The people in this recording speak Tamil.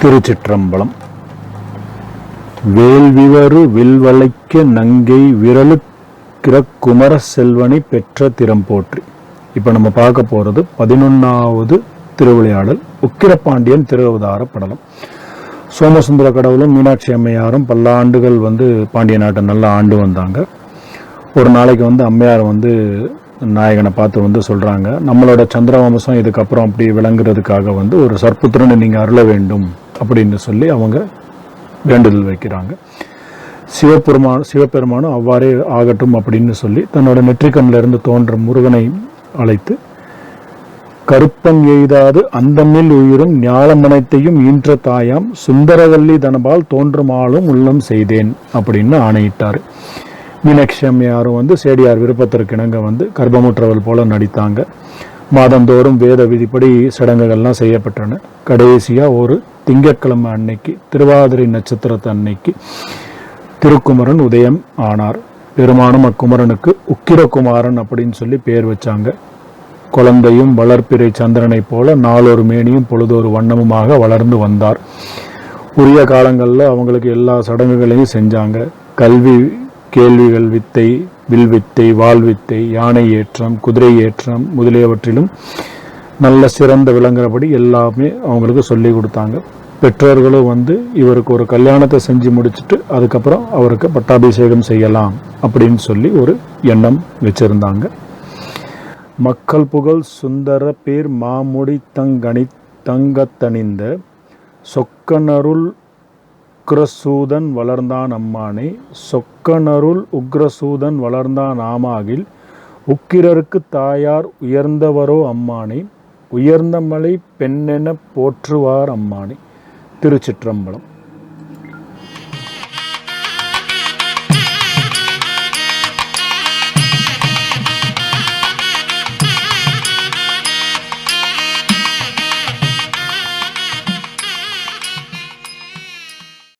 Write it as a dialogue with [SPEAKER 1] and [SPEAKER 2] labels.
[SPEAKER 1] திருச்சிற்றம்பலம். வேல்விவரு வில்வளைக்க நங்கை விரலுக்கிற குமர செல்வனை பெற்ற திறம் போற்றி. இப்போ நம்ம பார்க்க போகிறது பதினொன்றாவது திருவிளையாடல் உக்கிரபாண்டியன் திருவதார படலம். சோமசுந்தர கடவுளும் மீனாட்சி அம்மையாரும் பல்லாண்டுகள் வந்து பாண்டிய நாட்டை நல்லா ஆண்டு வந்தாங்க. ஒரு நாளைக்கு வந்து அம்மையார் வந்து நாயகனை பார்த்து வந்து சொல்கிறாங்க நம்மளோட சந்திரவம்சம் இதுக்கப்புறம் அப்படி விளங்குறதுக்காக வந்து ஒரு சற்புத்திரனை நீங்கள் அருள வேண்டும். அப்படின்னு சொல்லி அவங்க வேண்டுதல் வைக்கிறாங்க. சிவபெருமான் சிவபெருமானும் அவ்வாறே ஆகட்டும் அப்படின்னு சொல்லி தன்னோட நெற்றிக்கண்ணில் இருந்து தோன்ற முருகனை அழைத்து கருப்பம் எய்தாது அந்தமில் உயிரும் ஞாலமனைத்தையும் ஈன்ற தாயாம் சுந்தரவல்லி தனபால் தோன்றுமாலும் உள்ளம் செய்தேன் அப்படின்னு ஆணையிட்டார். மீனாட்சி அம்மையாரும் வந்து சேடியார் விருப்பத்திற்கு இணங்க வந்து கர்ப்பமுற்றவள் போல நடித்தாங்க. மாதந்தோறும் வேத விதிப்படி சடங்குகள்லாம் செய்யப்பட்டன. கடைசியாக ஒரு திங்கட்கிழமை அன்னைக்கு திருவாதிரை நட்சத்திரத்து அன்னைக்கு திருக்குமரன் உதயம் ஆனார். பெருமானும் அக்குமரனுக்கு உக்கிரகுமாரன் அப்படின்னு சொல்லி பேர் வச்சாங்க. குழந்தையும் வளர்ப்பிறை சந்திரனைப் போல நாளொரு மேனியும் பொழுதொரு வண்ணமுமாக வளர்ந்து வந்தார். உரிய காலங்களில் அவங்களுக்கு எல்லா சடங்குகளையும் செஞ்சாங்க. கல்வி கேள்விகள் வித்தை வில் வித்தை வாள் வித்தை யானை ஏற்றம் குதிரை ஏற்றம் முதலியவற்றிலும் நல்ல சிறந்த விளங்குறபடி எல்லாமே அவங்களுக்கு சொல்லி கொடுத்தாங்க. பெற்றோர்களும் வந்து இவருக்கு ஒரு கல்யாணத்தை செஞ்சு முடிச்சுட்டு அதுக்கப்புறம் அவருக்கு பட்டாபிஷேகம் செய்யலாம் அப்படின்னு சொல்லி ஒரு எண்ணம் வச்சுருந்தாங்க. மக்கள் புகழ் சுந்தர பேர் மாமுடி தங்கணி தங்கத்தணிந்த சொக்கனருள் உக்ரசூதன் வளர்ந்தான் அம்மானே. சொக்கனருள் உக்ரசூதன் வளர்ந்தான் ஆமாகில் உக்கிரருக்கு தாயார் உயர்ந்தவரோ அம்மானே. உயர்ந்த மலை பெண்ணென போற்றுவார் அம்மானி. திருச்சிற்றம்பலம்.